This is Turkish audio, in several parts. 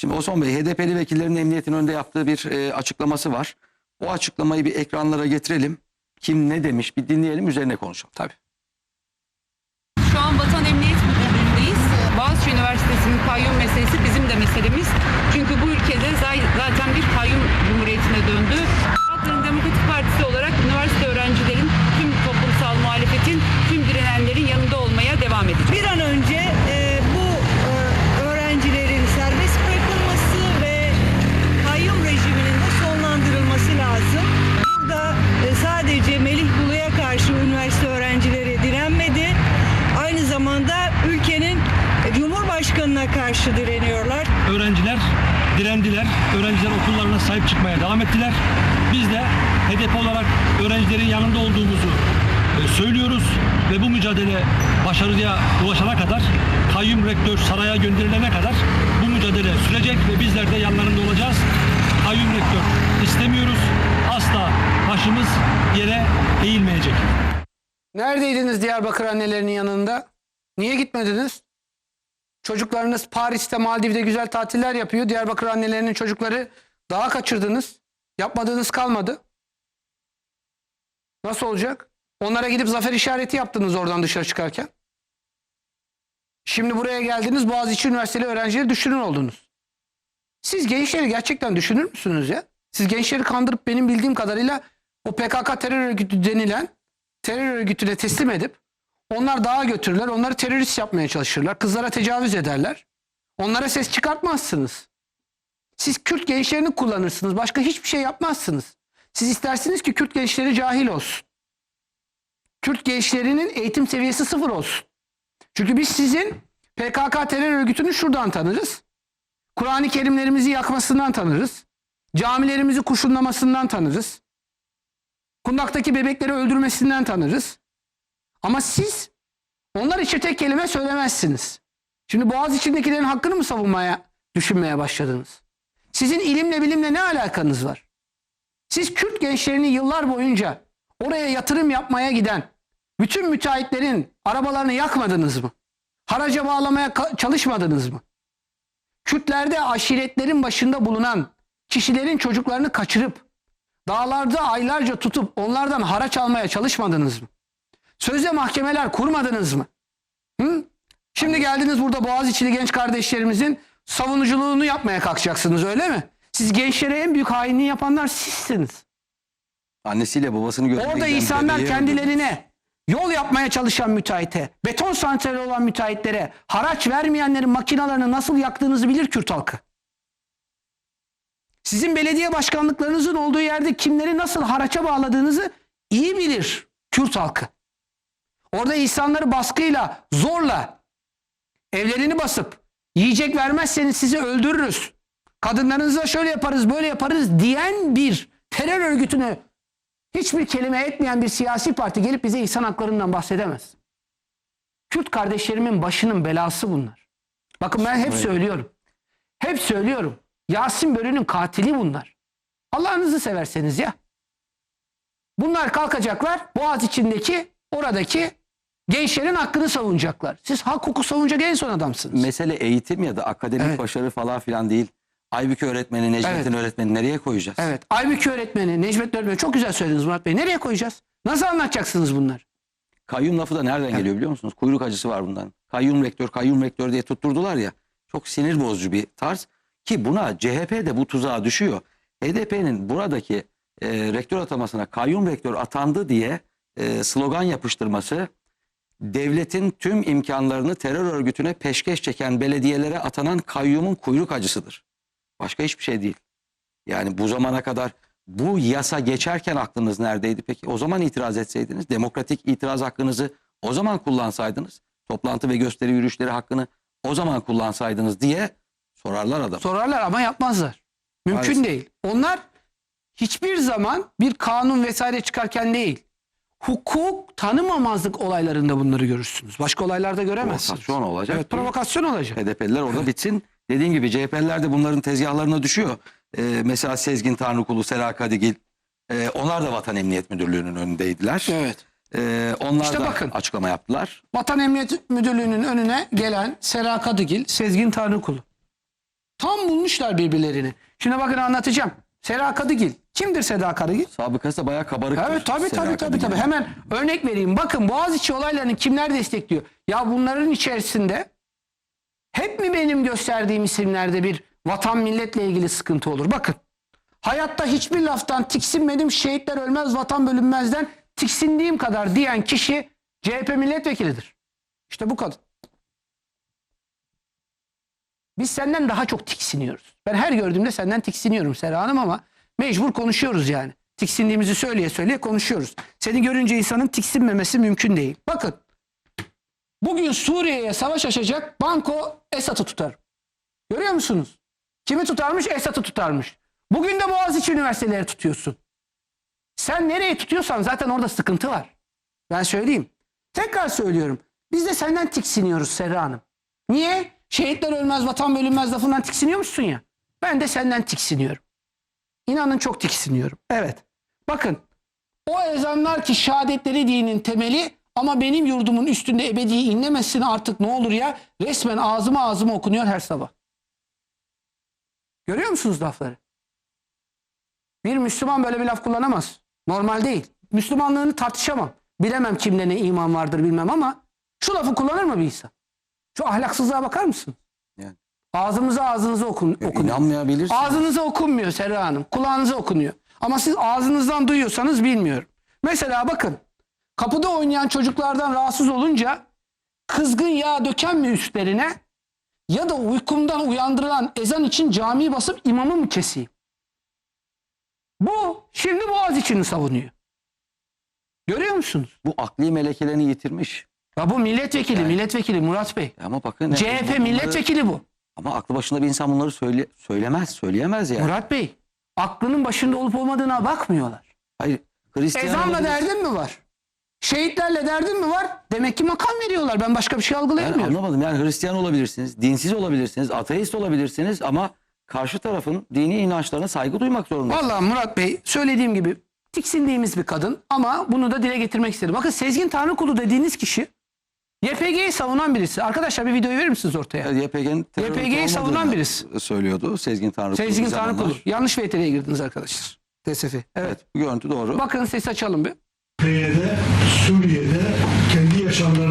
Şimdi Osman Bey HDP'li vekillerin emniyetin önünde yaptığı bir e, açıklaması var. O açıklamayı bir ekranlara getirelim. Kim ne demiş bir dinleyelim üzerine konuşalım. Tabii. Şu an Vatan Emniyet Müdürlüğü'ndeyiz. Boğaziçi Üniversitesi'nin kayyum meselesi bizim de meselemiz. Çünkü bu ülkede za- zaten bir kayyum cumhuriyetine direniyorlar. öğrenciler direndiler. Öğrenciler okullarına sahip çıkmaya devam ettiler. Biz de hedef olarak öğrencilerin yanında olduğumuzu e, söylüyoruz ve bu mücadele başarıya ulaşana kadar kayyum rektör saraya gönderilene kadar bu mücadele sürecek ve bizler de yanlarında olacağız. Kayyum rektör istemiyoruz. Asla başımız yere eğilmeyecek. Neredeydiniz Diyarbakır annelerinin yanında? Niye gitmediniz? Çocuklarınız Paris'te, Maldiv'de güzel tatiller yapıyor. Diyarbakır annelerinin çocukları daha kaçırdınız. Yapmadığınız kalmadı. Nasıl olacak? Onlara gidip zafer işareti yaptınız oradan dışarı çıkarken. Şimdi buraya geldiniz Boğaziçi Üniversiteli öğrencileri düşünür oldunuz. Siz gençleri gerçekten düşünür müsünüz ya? Siz gençleri kandırıp benim bildiğim kadarıyla o PKK terör örgütü denilen terör örgütüne teslim edip onlar dağa götürürler. Onları terörist yapmaya çalışırlar. Kızlara tecavüz ederler. Onlara ses çıkartmazsınız. Siz Kürt gençlerini kullanırsınız. Başka hiçbir şey yapmazsınız. Siz istersiniz ki Kürt gençleri cahil olsun. Kürt gençlerinin eğitim seviyesi sıfır olsun. Çünkü biz sizin PKK terör örgütünü şuradan tanırız. Kur'an-ı Kerimlerimizi yakmasından tanırız. Camilerimizi kurşunlamasından tanırız. Kundaktaki bebekleri öldürmesinden tanırız. Ama siz onlar için tek kelime söylemezsiniz. Şimdi Boğaz içindekilerin hakkını mı savunmaya, düşünmeye başladınız? Sizin ilimle bilimle ne alakanız var? Siz Kürt gençlerini yıllar boyunca oraya yatırım yapmaya giden bütün müteahhitlerin arabalarını yakmadınız mı? Haraca bağlamaya çalışmadınız mı? Kürtlerde aşiretlerin başında bulunan kişilerin çocuklarını kaçırıp dağlarda aylarca tutup onlardan haraç almaya çalışmadınız mı? Sözde mahkemeler kurmadınız mı? Hı? Şimdi geldiniz burada Boğaziçi'li genç kardeşlerimizin savunuculuğunu yapmaya kalkacaksınız öyle mi? Siz gençlere en büyük hainliği yapanlar sizsiniz. Annesiyle babasını görmeye Orada insanlar kendilerine yol yapmaya çalışan müteahhite, beton santrali olan müteahhitlere, haraç vermeyenlerin makinalarını nasıl yaktığınızı bilir Kürt halkı. Sizin belediye başkanlıklarınızın olduğu yerde kimleri nasıl haraça bağladığınızı iyi bilir Kürt halkı. Orada insanları baskıyla, zorla evlerini basıp yiyecek vermezseniz sizi öldürürüz. Kadınlarınıza şöyle yaparız, böyle yaparız diyen bir terör örgütünü hiçbir kelime etmeyen bir siyasi parti gelip bize insan haklarından bahsedemez. Kürt kardeşlerimin başının belası bunlar. Bakın ben hep söylüyorum. Hep söylüyorum. Yasin Börü'nün katili bunlar. Allah'ınızı severseniz ya. Bunlar kalkacaklar Boğaz içindeki oradaki gençlerin hakkını savunacaklar. Siz hak hukuku savunacak en son adamsınız. Mesele eğitim ya da akademik Evet. başarı falan filan değil. Aybüke öğretmeni, Necmettin öğretmeni nereye koyacağız? Evet. Aybüke öğretmeni, Necmettin öğretmeni çok güzel söylediniz Murat Bey. Nereye koyacağız? Nasıl anlatacaksınız bunları? Kayyum lafı da nereden geliyor biliyor musunuz? Kuyruk acısı var bundan. Kayyum rektör, kayyum rektör diye tutturdular ya. Çok sinir bozucu bir tarz. Ki buna CHP de bu tuzağa düşüyor. HDP'nin buradaki e, rektör atamasına kayyum rektör atandı diye e, slogan yapıştırması devletin tüm imkanlarını terör örgütüne peşkeş çeken belediyelere atanan kayyumun kuyruk acısıdır. Başka hiçbir şey değil. Yani bu zamana kadar bu yasa geçerken aklınız neredeydi peki? O zaman itiraz etseydiniz, demokratik itiraz hakkınızı o zaman kullansaydınız, toplantı ve gösteri yürüyüşleri hakkını o zaman kullansaydınız diye sorarlar adam. Sorarlar ama yapmazlar. Mümkün Maalesef. değil. Onlar hiçbir zaman bir kanun vesaire çıkarken değil. Hukuk tanımamazlık olaylarında bunları görürsünüz. Başka olaylarda göremezsiniz. Provokasyon olacak. Evet, provokasyon olacak. HDP'liler orada bitsin. Dediğim gibi CHP'liler de bunların tezgahlarına düşüyor. Ee, mesela Sezgin Tanrıkulu, Sera Kadigil. ee, onlar da Vatan Emniyet Müdürlüğü'nün önündeydiler. Evet. Ee, onlar İşte da bakın. açıklama yaptılar. Vatan Emniyet Müdürlüğü'nün önüne gelen Sera Kadıgil, Sezgin Tanrıkulu. Tam bulmuşlar birbirlerini. Şimdi bakın anlatacağım. Sera Kadıgil. Kimdir Seda Kadıgil? Sabıkası da bayağı kabarık. Evet tabii tabii tabii tabii. Hemen örnek vereyim. Bakın Boğaziçi olaylarını kimler destekliyor? Ya bunların içerisinde hep mi benim gösterdiğim isimlerde bir vatan milletle ilgili sıkıntı olur? Bakın. Hayatta hiçbir laftan tiksinmedim. Şehitler ölmez, vatan bölünmezden tiksindiğim kadar diyen kişi CHP milletvekilidir. İşte bu kadın. Biz senden daha çok tiksiniyoruz. Ben her gördüğümde senden tiksiniyorum Sera Hanım ama mecbur konuşuyoruz yani. Tiksindiğimizi söyleye söyleye konuşuyoruz. Seni görünce insanın tiksinmemesi mümkün değil. Bakın. Bugün Suriye'ye savaş açacak banko Esad'ı tutar. Görüyor musunuz? Kimi tutarmış? Esad'ı tutarmış. Bugün de Boğaziçi Üniversiteleri tutuyorsun. Sen nereye tutuyorsan zaten orada sıkıntı var. Ben söyleyeyim. Tekrar söylüyorum. Biz de senden tiksiniyoruz Serra Hanım. Niye? Şehitler ölmez, vatan bölünmez lafından tiksiniyormuşsun ya. Ben de senden tiksiniyorum. İnanın çok tiksiniyorum. Evet. Bakın. O ezanlar ki şehadetleri dinin temeli ama benim yurdumun üstünde ebedi inlemesin artık ne olur ya. Resmen ağzıma ağzıma okunuyor her sabah. Görüyor musunuz lafları? Bir Müslüman böyle bir laf kullanamaz. Normal değil. Müslümanlığını tartışamam. Bilemem kimde ne iman vardır bilmem ama şu lafı kullanır mı bir insan? Şu ahlaksızlığa bakar mısın? Yani. Ağzımıza ağzınıza okun, okunuyor. İnanmayabilirsin. Ağzınıza okunmuyor Serra Hanım. Kulağınıza okunuyor. Ama siz ağzınızdan duyuyorsanız bilmiyorum. Mesela bakın. Kapıda oynayan çocuklardan rahatsız olunca kızgın yağ döken mi üstlerine ya da uykumdan uyandırılan ezan için camiyi basıp imamı mı keseyim? Bu şimdi Boğaziçi'ni savunuyor. Görüyor musunuz? Bu akli melekelerini yitirmiş. Ya bu milletvekili, milletvekili Murat Bey. Ama bakın. CHP milletvekili bu. Ama aklı başında bir insan bunları söyle, söylemez, söyleyemez yani. Murat Bey. Aklının başında olup olmadığına bakmıyorlar. Hayır. Hristiyan Ezanla derdin mi var? Şehitlerle derdin mi var? Demek ki makam veriyorlar. Ben başka bir şey algılayamıyorum. anlamadım. Yani Hristiyan olabilirsiniz, dinsiz olabilirsiniz, ateist olabilirsiniz ama karşı tarafın dini inançlarına saygı duymak zorundasınız. Vallahi Murat Bey söylediğim gibi tiksindiğimiz bir kadın ama bunu da dile getirmek istedim. Bakın Sezgin Tanrıkulu dediğiniz kişi YPG'yi savunan birisi. Arkadaşlar bir videoyu verir misiniz ortaya? YPG'nin YPG'yi savunan birisi. söylüyordu Sezgin Tanrıkulu. Sezgin. Tanrıkulu. Yanlış VTR'ye girdiniz arkadaşlar. TSF. Evet. Evet bu görüntü doğru. Bakın ses açalım bir. Suriye'de, Suriye'de kendi yaşamlarını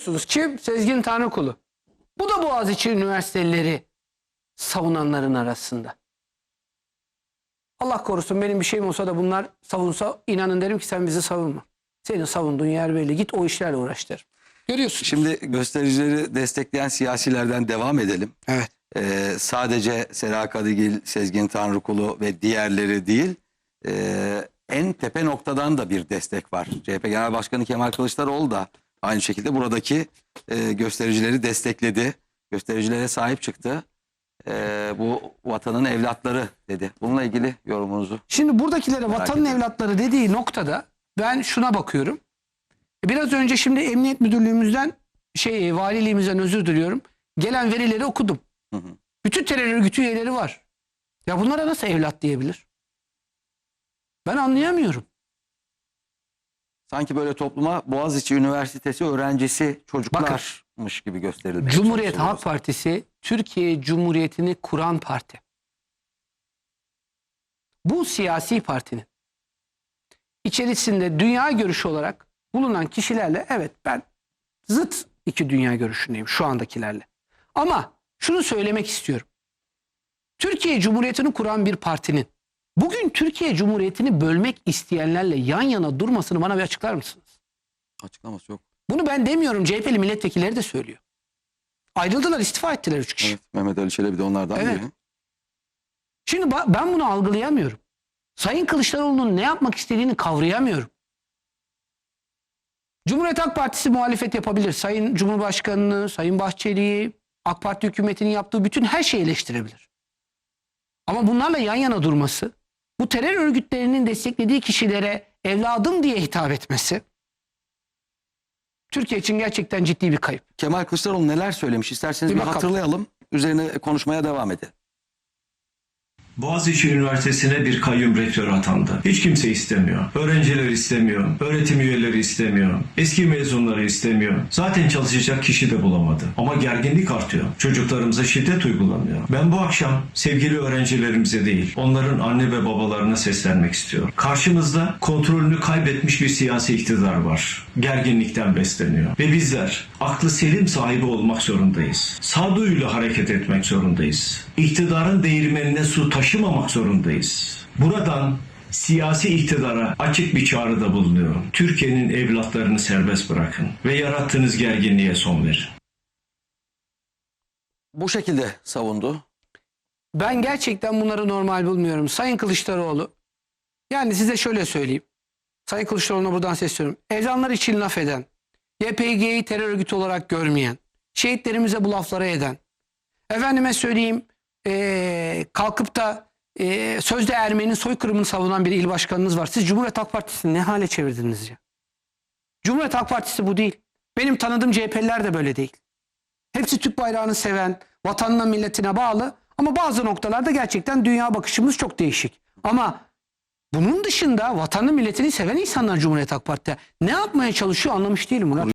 Görüyorsunuz kim? Sezgin Tanrıkulu. Bu da Boğaziçi Üniversitelileri savunanların arasında. Allah korusun benim bir şeyim olsa da bunlar savunsa inanın derim ki sen bizi savunma. Senin savunduğun yer belli. Git o işlerle uğraş derim. Görüyorsunuz. Şimdi göstericileri destekleyen siyasilerden devam edelim. Evet. Ee, sadece Sera Kadıgil, Sezgin Tanrıkulu ve diğerleri değil, ee, en tepe noktadan da bir destek var. CHP Genel Başkanı Kemal Kılıçdaroğlu da aynı şekilde buradaki ee, göstericileri destekledi. Göstericilere sahip çıktı. Ee, bu vatanın evlatları dedi. Bununla ilgili yorumunuzu. Şimdi buradakilere Merak vatanın ediyorum. evlatları dediği noktada ben şuna bakıyorum. Biraz önce şimdi Emniyet Müdürlüğümüzden şey valiliğimizden özür diliyorum. Gelen verileri okudum. Hı hı. Bütün terör örgütü üyeleri var. Ya bunlara nasıl evlat diyebilir? Ben anlayamıyorum. Sanki böyle topluma Boğaziçi Üniversitesi öğrencisi çocuklarmış gibi gösterilmeye Cumhuriyet. Halk Partisi Türkiye Cumhuriyeti'ni kuran parti. Bu siyasi partinin içerisinde dünya görüşü olarak bulunan kişilerle evet ben zıt iki dünya görüşündeyim şu andakilerle. Ama şunu söylemek istiyorum. Türkiye Cumhuriyeti'ni kuran bir partinin bugün Türkiye Cumhuriyeti'ni bölmek isteyenlerle yan yana durmasını bana bir açıklar mısınız? Açıklaması yok. Bunu ben demiyorum CHP'li milletvekilleri de söylüyor. Ayrıldılar istifa ettiler üç kişi. Evet, Mehmet Ali Çelebi de onlardan Evet. biri. Şimdi ben bunu algılayamıyorum. Sayın Kılıçdaroğlu'nun ne yapmak istediğini kavrayamıyorum. Cumhuriyet Halk Partisi muhalefet yapabilir. Sayın Cumhurbaşkanı'nı, Sayın Bahçeli'yi, AK Parti hükümetinin yaptığı bütün her şeyi eleştirebilir. Ama bunlarla yan yana durması, bu terör örgütlerinin desteklediği kişilere evladım diye hitap etmesi Türkiye için gerçekten ciddi bir kayıp. Kemal Kılıçdaroğlu neler söylemiş isterseniz Bir bir, hatırlayalım. Üzerine konuşmaya devam edelim. Boğaziçi Üniversitesi'ne bir kayyum rektör atandı. Hiç kimse istemiyor. Öğrenciler istemiyor. Öğretim üyeleri istemiyor. Eski mezunları istemiyor. Zaten çalışacak kişi de bulamadı. Ama gerginlik artıyor. Çocuklarımıza şiddet uygulanıyor. Ben bu akşam sevgili öğrencilerimize değil, onların anne ve babalarına seslenmek istiyorum. Karşımızda kontrolünü kaybetmiş bir siyasi iktidar var. Gerginlikten besleniyor. Ve bizler aklı selim sahibi olmak zorundayız. Sağduyuyla hareket etmek zorundayız. İktidarın değirmenine su taşımamak zorundayız. Buradan siyasi iktidara açık bir çağrıda bulunuyorum. Türkiye'nin evlatlarını serbest bırakın ve yarattığınız gerginliğe son verin. Bu şekilde savundu. Ben gerçekten bunları normal bulmuyorum. Sayın Kılıçdaroğlu, yani size şöyle söyleyeyim. Sayın Kılıçdaroğlu'na buradan sesleniyorum. Ezanlar için laf eden, YPG'yi terör örgütü olarak görmeyen, şehitlerimize bu lafları eden, efendime söyleyeyim eee, kalkıp da eee, sözde Ermeni'nin soykırımını savunan bir il başkanınız var. Siz Cumhuriyet Halk Partisi'ni ne hale çevirdiniz ya? Cumhuriyet Halk Partisi bu değil. Benim tanıdığım CHP'liler de böyle değil. Hepsi Türk bayrağını seven, vatanına milletine bağlı ama bazı noktalarda gerçekten dünya bakışımız çok değişik. Ama bunun dışında vatanını milletini seven insanlar Cumhuriyet Halk Parti'de ne yapmaya çalışıyor anlamış değilim Murat.